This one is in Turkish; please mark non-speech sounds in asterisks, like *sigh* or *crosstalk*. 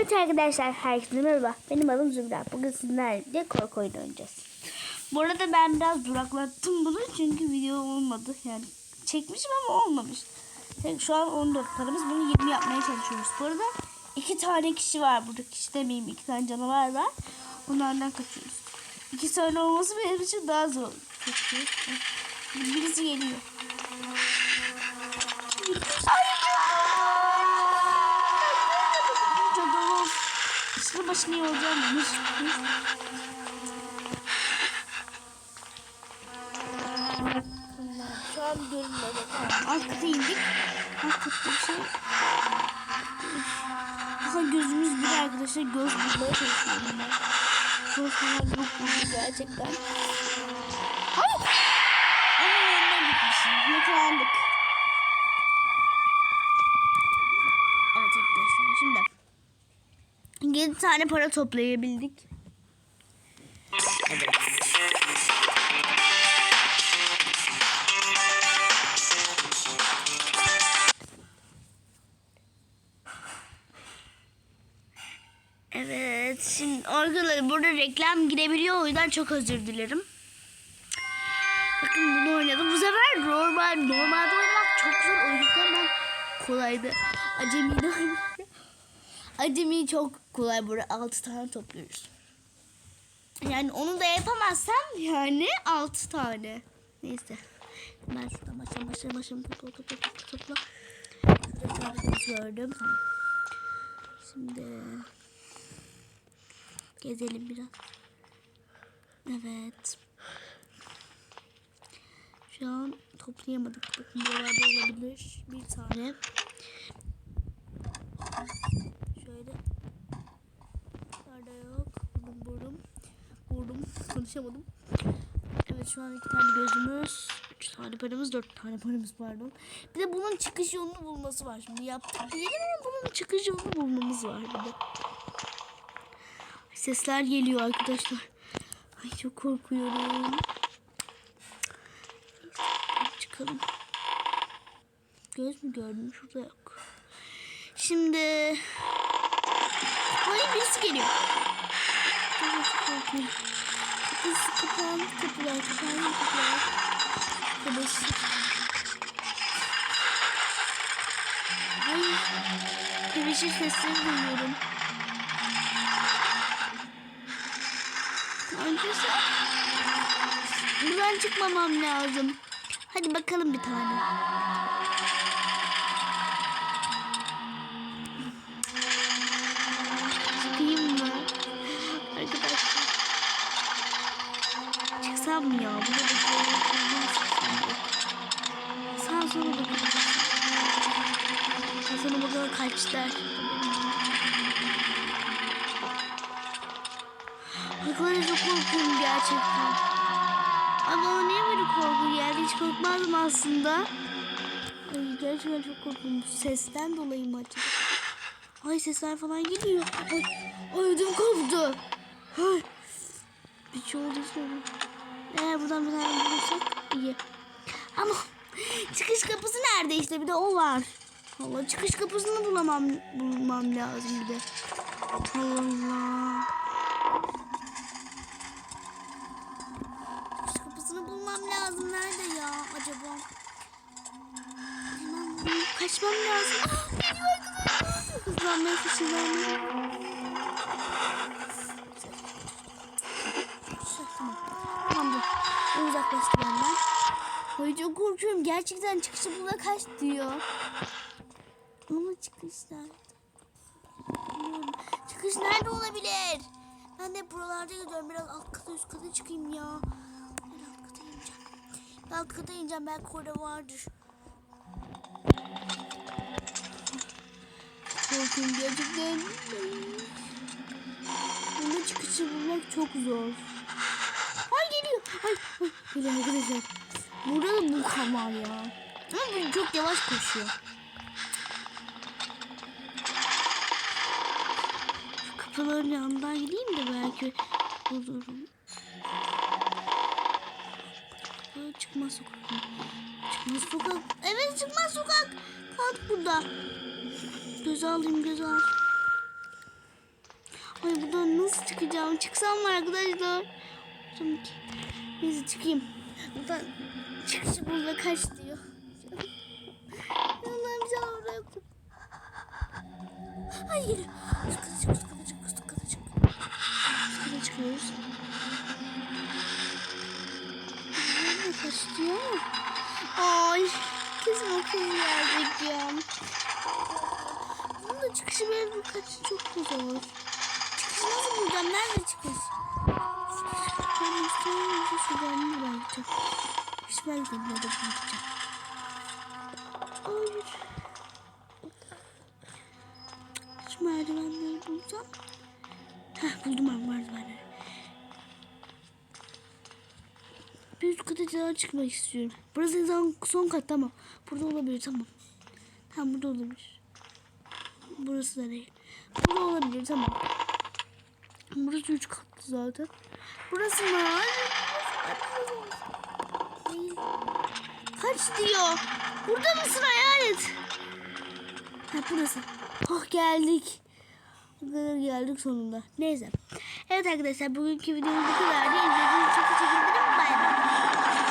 Evet arkadaşlar herkese merhaba. Benim adım Zümra. Bugün sizlerle korku oyunu oynayacağız. Bu arada ben biraz duraklattım bunu çünkü video olmadı. Yani çekmişim ama olmamış. Yani şu an 14 paramız. Bunu 20 yapmaya çalışıyoruz. Bu arada iki tane kişi var burada. Kişi demeyeyim iki tane canavar var. Onlardan kaçıyoruz. İki tane olması benim için daha zor. Birisi geliyor. Başına iyi olacağım demiş. Şu an görünmedi. Kata indik. Alt katta bir şey. Aha gözümüz bir arkadaşlar göz bulmaya çalışıyorum ben. Göz falan yok burada gerçekten. Hayır. Onun yanına gitmişim. Yakalandık. Evet 7 tane para toplayabildik. Evet şimdi arkadaşlar burada reklam girebiliyor o yüzden çok özür dilerim. Bakın bunu oynadım. Bu sefer normal normalde oynamak çok zor. O yüzden ben kolaydı. Acemi de oynadım. Acemi çok kolay burada 6 tane topluyoruz. Yani onu da yapamazsam yani 6 tane. Neyse. Ben şuradan başlayalım başlayalım başlayalım. Topla topla topla topla. Gördüm. Şimdi gezelim biraz. Evet. Şu an toplayamadık. Bakın buralarda olabilir. Bir tane. Konuşamadım. Evet şu an iki tane gözümüz. Üç tane paramız. Dört tane paramız pardon. Bir de bunun çıkış yolunu bulması var. Şimdi yaptık diyelim ama bunun çıkış yolunu bulmamız var bir de. Sesler geliyor arkadaşlar. Ay çok korkuyorum. Çıkalım. Göz mü gördüm? Şurada yok. Şimdi... Hayır birisi geliyor. Evet, korkuyorum. Kapısı kapan, kapılar kapan, kapılar. Kapısı. Hayır. Tebeşir sesleri duyuyorum. Arkadaşlar. Buradan çıkmamam lazım. Hadi bakalım bir tane. Mı ya? Burada bekleyelim. Sağ sola da sola bakalım kaç der. Arkadaşlar çok korkuyorum gerçekten. Ama o niye böyle korku geldi? Hiç korkmazdım aslında. Ay gerçekten çok korkuyorum. Sesten dolayı mı acaba? Ay sesler falan geliyor. Ay, ay ödüm koptu. Ay. Bir şey oldu sonra. Eğer buradan bir tane bulursak iyi. Ama *laughs* çıkış kapısı nerede işte bir de o var. Allah çıkış kapısını bulamam bulmam lazım bir de. Allah. Çıkış kapısını bulmam lazım. Nerede ya acaba? Hemen kaçmam lazım. Ah, Geliyor arkadaşlar. Hızlanmaya seçiyorum. Tamam. Tamamdır. O uzaklaştı benden. Ay çok korkuyorum. Gerçekten çıkışı burada kaç diyor. Ama çıkış nerede? Çıkış nerede olabilir? Ben de buralarda gidiyorum. Biraz alt kata üst kata çıkayım ya. Ben alt kata ineceğim. Alt kata ineceğim. Belki orada vardır. Korkuyorum gerçekten. Bunda çıkışı bulmak çok zor. Ay. Ay, ay geliyor arkadaşlar. Burada da bu kan var ya. Ama bu çok yavaş koşuyor. Şu kapıların yanından gideyim de belki bulurum. Ay, çıkmaz sokak. Çıkmaz sokak. Evet çıkmaz sokak. Kalk burada. Göze alayım göze al. çıksam. Çıksam mı arkadaşlar? Şimdi neyse çıkayım. Buradan çıkışı burada kaç diyor. Allah'ım tane oraya koy. Hayır. Üst kata çık, üst kata çık, üst kata çık. Üst kata çıkıyoruz. Kaç diyor? Ay kesin o kız gelecek ya. Bunun da çıkışı bir kaçı çok zor. Çıkışı nasıl bulacağım? Nerede çıkış? Ben istiyorum ki şuradan bir bakacağım. Hiç ben de burada bakacağım. Hayır. Şu merdivenleri bulsam. Heh buldum ben merdivenleri. Bir üst kata daha çıkmak istiyorum. Burası son kat tamam. Burada olabilir tamam. Tamam burada olabilir. Burası da değil. Burada olabilir tamam. Burası üç katlı zaten. Burası mı? Kaç diyor? Burada mısın hayalet? Ha burası. Oh geldik. Kadar geldik sonunda. Neyse. Evet arkadaşlar bugünkü videomuz bu kadardı. İzlediğiniz için teşekkür ederim. Bay bay.